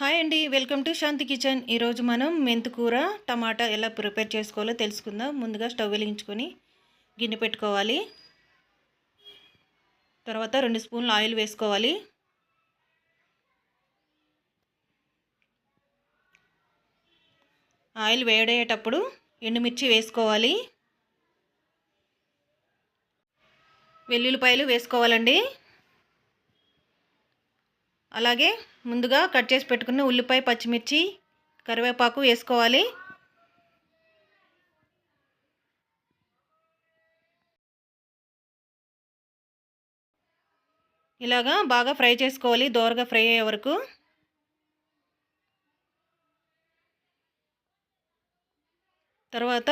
Hi అండి. Welcome to Shanti kitchen. ఈరోజు మనం మెంతుకూర టమాటా ఎలా ప్రిపేర్ చేసుకోవాలో తెలుసుకుందాం. ముందుగా స్టవ్ వెలిగించుకొని గిన్నె పెట్టుకోవాలి. తర్వాత రెండు స్పూన్లు ఆయిల్ వేసుకోవాలి. ఆయిల్ వేడయ్యేటప్పుడు ఎండుమిర్చి వేసుకోవాలి. వెల్లుల్లిపాయలు వేసుకోవాలండి. అలాగే ముందుగా కట్ చేసి పెట్టుకున్న ఉల్లిపాయ పచ్చిమిర్చి కరివేపాకు వేసుకోవాలి. ఇలాగా బాగా ఫ్రై చేసుకోవాలి దోరగా ఫ్రై అయ్యే వరకు. తర్వాత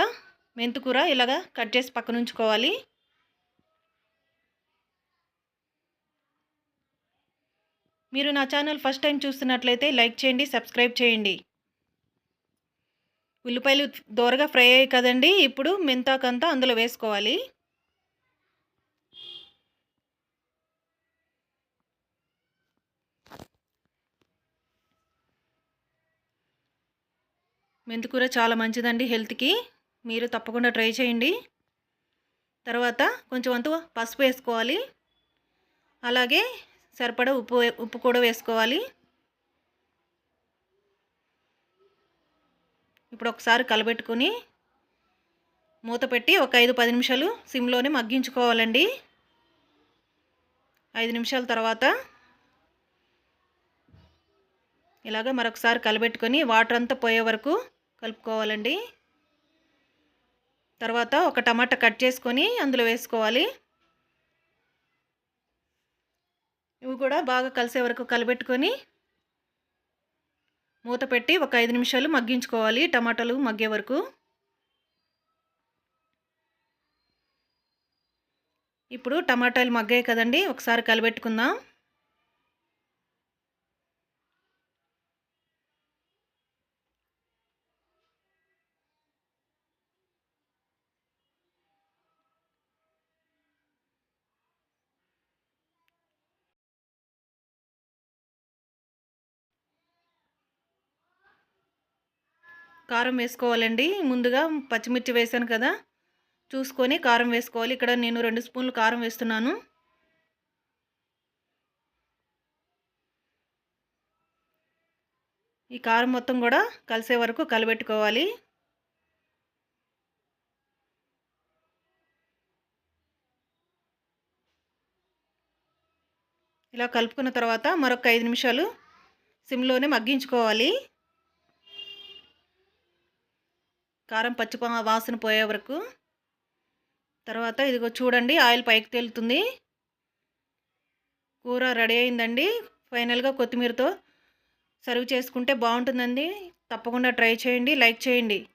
మెంతుకూర ఇలాగా కట్ చేసి పక్కన ఉంచుకోవాలి మీరు నా ఛానల్ ఫస్ట్ టైం చూస్తున్నట్లయితే లైక్ చేయండి సబ్స్క్రైబ్ చేయండి. ఉల్లిపాయలు దోరగా ఫ్రై అయ్యాయి కదండి ఇప్పుడు మెంతాకంతా అందులో వేసుకోవాలి. మెంతికూర చాలా మంచిదండి హెల్త్కి మీరు తప్పకుండా ట్రై చేయండి. తర్వాత కొంచెం అంత పసుపు వేసుకోవాలి. అలాగే సరిపడా ఉప్పు ఉప్పు కూడా వేసుకోవాలి. ఇప్పుడు ఒకసారి కలబెట్టుకుని మూత పెట్టి ఒక ఐదు పది నిమిషాలు సిమ్లోనే మగ్గించుకోవాలండి. ఐదు నిమిషాల తర్వాత ఇలాగ మరొకసారి కలబెట్టుకొని వాటర్ అంతా పోయే వరకు కలుపుకోవాలండి. తర్వాత ఒక టమాటా కట్ చేసుకొని అందులో వేసుకోవాలి. ఇవి కూడా బాగా కలిసే వరకు కలబెట్టుకొని మూత పెట్టి ఒక ఐదు నిమిషాలు మగ్గించుకోవాలి టమాటాలు మగ్గే వరకు. ఇప్పుడు టమాటాలు మగ్గాయి కదండి ఒకసారి కలబెట్టుకుందాం. కారం వేసుకోవాలండి. ముందుగా పచ్చిమిర్చి వేసాను కదా చూసుకొని కారం వేసుకోవాలి. ఇక్కడ నేను రెండు స్పూన్లు కారం వేస్తున్నాను. ఈ కారం మొత్తం కూడా కలిసే వరకు కలబెట్టుకోవాలి. ఇలా కలుపుకున్న తర్వాత మరొక ఐదు నిమిషాలు సిమ్లోనే మగ్గించుకోవాలి. కారం పచ్చి వాసన పోయే వరకు. తర్వాత ఇదిగో చూడండి ఆయిల్ పైకి తేలుతుంది. కూర రెడీ అయిందండి. ఫైనల్గా కొత్తిమీరతో సర్వ్ చేసుకుంటే బాగుంటుందండి. తప్పకుండా ట్రై చేయండి లైక్ చేయండి.